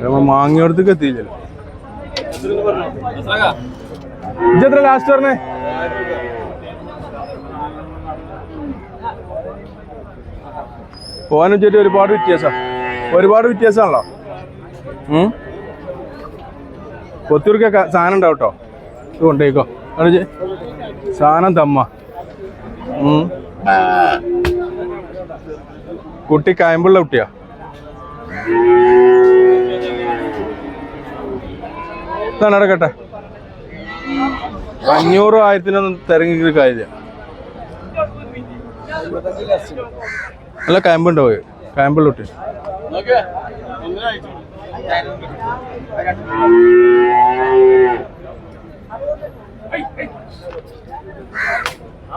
നമ്മൾ മാങ്ങിയോടത്തേക്ക് എത്തിയില്ലല്ലോ ഇജെത്ര ലാസ്റ്റ് പറഞ്ഞേ? പോകാനും ചേട്ടി ഒരുപാട് വ്യത്യാസം. ഒരുപാട് വ്യത്യാസമാണല്ലോ ഉം. കൊത്തൂർക്കൊക്കെ സാധനം ഉണ്ടാവും കേട്ടോ. ഇത് കൊണ്ടേക്കോ സാധനം തമ്മ. കുട്ടി കായമ്പുള്ള കുട്ടിയാ? ഇതാണ് അടക്കട്ടെ. അഞ്ഞൂറ് ആയിരത്തിനൊന്നും തിരങ്ങി കാര്യമില്ല. നല്ല പോയി. കായമ്പുള്ള കുട്ടി.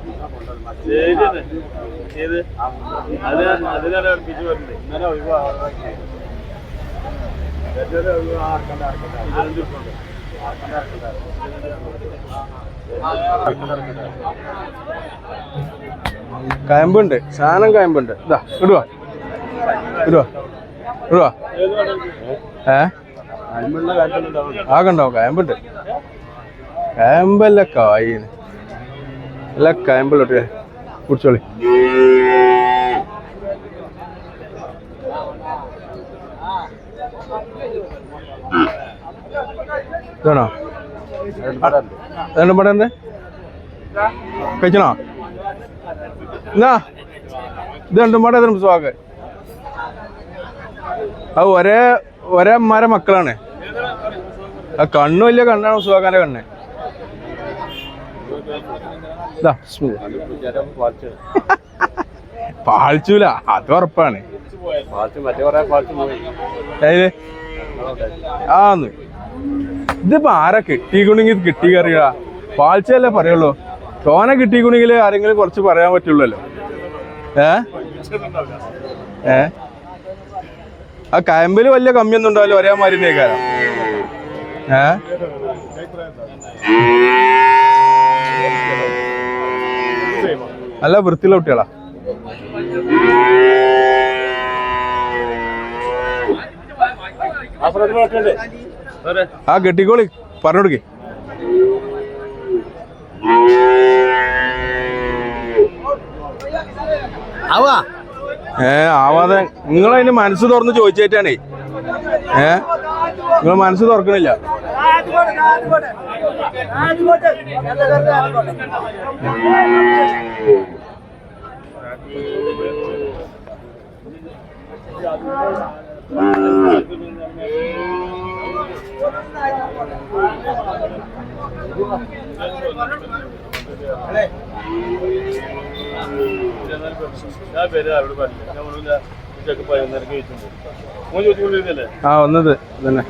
ഉം. അത് അതിനാണ് അടുപ്പിച്ച് വരുന്നത് ഇന്നലെ ഒഴിവാക്കി. കായമ്പുണ്ട്. സാധനം കയമ്പുണ്ട്. ഇതാ ഇടുവാ. ഇടുവാ. ഇടുവാ. ഏ? ആകണ്ടോ കയമ്പുണ്ട് കായമ്പുണ്ട്. കായമ്പല്ല കായിന്. അല്ല കായമ്പല്ലോട്ടെ കുടിച്ചോളി. ഇതാണോ? രണ്ടും പടം കഴിച്ചണോ? എന്നാ ഇത് രണ്ടും പാടെ സ്വാഗ്. അത് ഒരേ ഒരേ അമ്മാരെ മക്കളാണ്. ആ കണ്ണു കണ്ണാണ് സുഹാഖാന്റെ കണ്ണ്. പാളിച്ചൂല അത് ഉറപ്പാണ്. ആന്ന് ഇതിപ്പോ ആരാ കിട്ടിക്കുണെങ്കിൽ കിട്ടി കറിയാ പാളിച്ചല്ലേ പറയുള്ളൂ. തോന കിട്ടിക്കുണെങ്കിൽ ആരെങ്കിലും കുറച്ച് പറയാൻ പറ്റുള്ളല്ലോ. ഏ? ഏ? ആ കയമ്പിൽ വലിയ കമ്മിയൊന്നും ഉണ്ടാവില്ല ഒരേ മാതിരി ഏ? നല്ല വൃത്തിയുള്ള കുട്ടികളാ. ആ കെട്ടിക്കോളി. പറഞ്ഞു കൊടുക്കേ. ഏ ആവാതെ നിങ്ങൾ അതിന് മനസ്സ് തുറന്ന് ചോദിച്ചേറ്റാണേ. ഏ നിങ്ങൾ മനസ്സ് തുറക്കണില്ല. ആ വന്നത് തന്നെ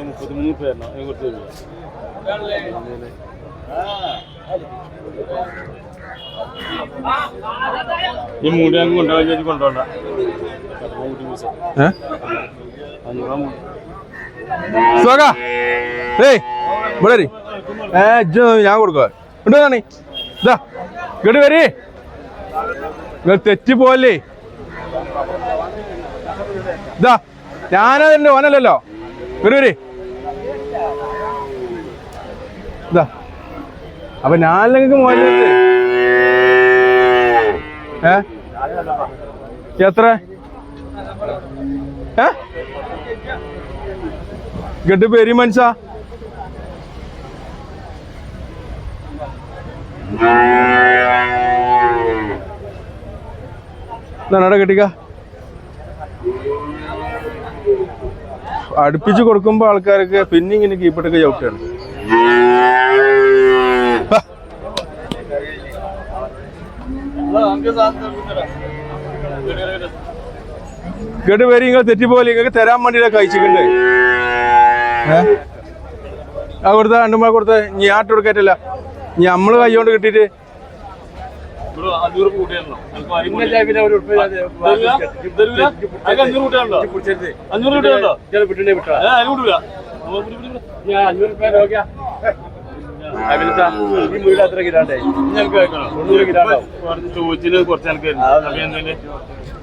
മുപ്പത്തിമൂന്ന് പേരണോ കൊടുത്തു ഈ മൂടി അങ്ങ് കൊണ്ടുപോകാൻ ചേച്ചി കൊണ്ടുപോകണ്ട സ്വാഗ ഏയ് ഇവിടെ. ഞാൻ കൊടുക്കുക ഇണ്ടാണി ഇതാ ഇങ്ങോട്ട് വരി. നിങ്ങൾ തെറ്റി പോവല്ലേ? ഇതാ ഞാനതിന്റെ ഓനല്ലല്ലോ. വരൂ വരി. ഇതാ അപ്പൊ ഞാനല്ലെങ്കിൽ മോനല്ലേ ഏ? എത്ര? ഏ? ഗഡ് പേരി മനസ്സാ എന്നാണ് കെട്ടിക്ക. അടുപ്പിച്ച് കൊടുക്കുമ്പോ ആൾക്കാർക്ക് പിന്നെ ഇങ്ങനെ കീപ്പിട്ടൊക്കെ ചവിട്ടാണ്. കേട്ട് പേര് നിങ്ങൾ തെറ്റിപ്പോലെ നിങ്ങൾക്ക് തരാൻ വേണ്ടിയിട്ട് കഴിച്ചിട്ടുണ്ട് ആ കൊടുത്ത രണ്ടുമാ കൊടുത്ത ഞാൻ ആട്ട് കൊടുക്കറ്റില്ല ഇനി നമ്മൾ കൈ കൊണ്ട് കിട്ടിയിട്ട്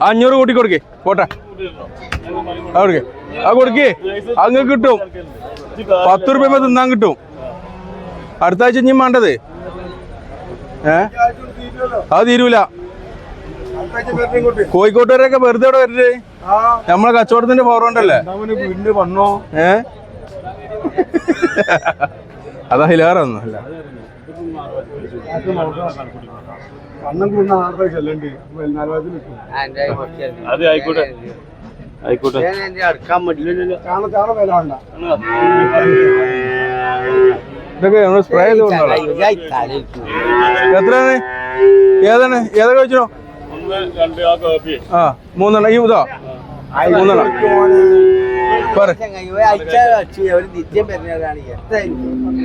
അഞ്ഞൂറ് നമ്മൾ കൂട്ടി കൊടുക്കേ. പോട്ടെ. ആ കൊടുക്കേ. ആ കൊടുക്കേ. അങ്ങ് കിട്ടും. പത്ത് റുപ്യ തിന്നാൻ കിട്ടും. അടുത്ത ആഴ്ച ഇനിയും വേണ്ടത്? ഏ? അത് തീരൂല. കോഴിക്കോട്ട് വരെയൊക്കെ വെറുതെ ഇവിടെ വരരുത് നമ്മളെ കച്ചവടത്തിന്റെ വീടിന്റെ വന്നോ ഏ? അതാ ഹിലാറൊന്നും അല്ല. അത് ആയിക്കോട്ടെ. ആയിക്കോട്ടെ. അടുക്കാൻ പറ്റില്ല ഇതൊക്കെ നമ്മൾ സ്പ്രേ ചെയ്ത് എത്രയാണ്? ഏതാണ്? ഏതൊക്കെ വെച്ചോ ഒന്ന് രണ്ട് ആ കാപ്പി ആ മൂന്നെണ്ണം. ഈ ഇതോ? മൂന്നെണ്ണം. പറ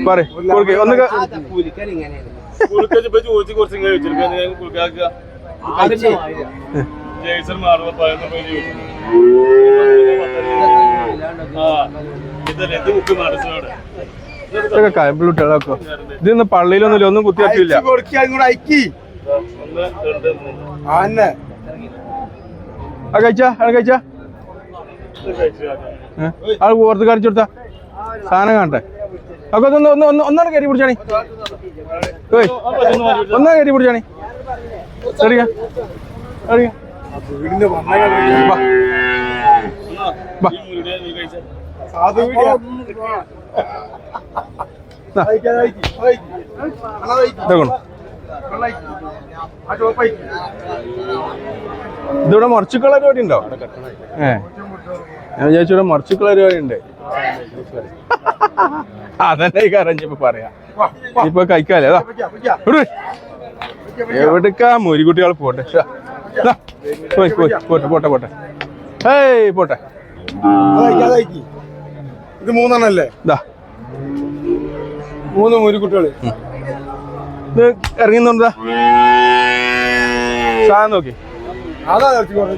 പറ കൊടുക്കേ ഒന്ന് മാറുമ്പോ പതിനൊന്ന് പോയി ഇതല്ലേ? ഇത് മുക്ക് മനസ്സിലോടെ ഇതൊക്കെ ഇതൊന്നും പള്ളിയിലൊന്നുമില്ല ഒന്നും കുത്തിയാക്കില്ല ആൾ ആ കഴിച്ചാ അത് കഴിച്ചാ. പുറത്ത് കാണിച്ചു കൊടുത്താ. സാധനം കാണട്ടെ. അപ്പൊ ഒന്ന് ഒന്ന് ഒന്ന് ഒന്നാണ് കയറി പിടിച്ചാണി. ഓയ് ഒന്നാണ് കയറി പിടിച്ചാണി. അറിയാ അറിയാ ഇതിവിടെ മറിച്ചുക്കള പരിപാടി ഉണ്ടോ? ഏ. ഞാൻ വിചാരിച്ചു ഇവിടെ മറിച്ചുക്കള പരിപാടി ഉണ്ട്. അതന്നെ ഈ കരഞ്ഞിപ്പോ പറയാ വാ വാ ഇപ്പൊ കഴിക്കാല്ലേ? വെക്കാം വെക്കാം ഇവിടെ പോട്ടെ? പോയി പോയി പോട്ടെ പോട്ടെ പോട്ടെ. ഏയ് പോട്ടെ. ഇത് മൂന്നെണ്ണല്ലേ? ഇതാ മൂന്ന് മുരിക്കുട്ടികൾ ഇത് ഇറങ്ങുന്നുണ്ടാ? സാധനം നോക്കി. അതാ കായംപിള്ള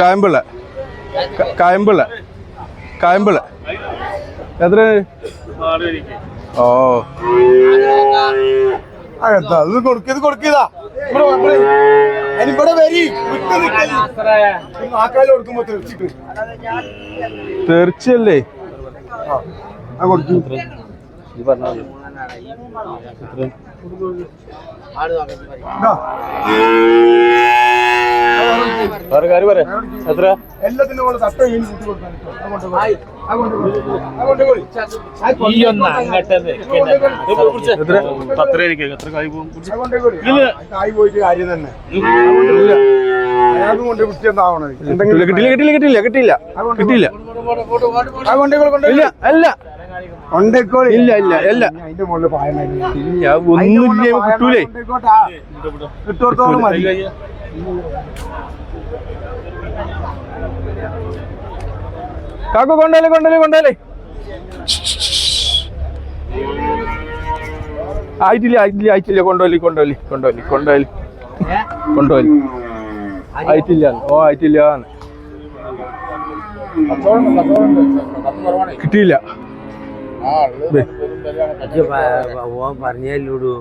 കായംപിള്ള. കായമ്പിള്ള ക- കായമ്പിള്ള കായമ്പിള്ള എത്ര? ഓ. അതെന്താ ഇത് കൊടുക്ക ഇത് കൊടുക്കതാ ഇവിടെ വരി. ആക്കാൽ കൊടുക്കുമ്പോ തെറിച്ചിട്ട്. തെറിച്ചല്ലേ? ആ. എത്ര? എല്ലാത്തിനും കൂടെ തട്ട വീണ് കൊടുക്കാൻ അതുകൊണ്ട് എത്ര പത്ര എനിക്ക് എത്ര കായ് പോകും. കായ് പോയിട്ട് കാര്യം തന്നെ കിട്ടില്ല കിട്ടില്ല കിട്ടില്ല കിട്ടില്ല കിട്ടില്ല ഇല്ല അല്ല. ഇല്ല ഇല്ല ഇല്ല ഇല്ല ഒന്നുമില്ല കിട്ടൂലേ. കിട്ടോടത്തോളം മതി കാക്കു കൊണ്ടല്ലേ കൊണ്ടല്ലേ കൊണ്ടല്ലേ ആയിട്ടില്ല ആയിട്ടില്ല ആയിട്ടില്ല. കൊണ്ടുപോലി കൊണ്ടുപോലി കൊണ്ടുപോലി കൊണ്ടുപോലി കൊണ്ടുപോലി ആയിട്ടില്ല. ഓ ആയിട്ടില്ല. കിട്ടിയില്ല. ദേ. പറഞ്ഞല്ലോ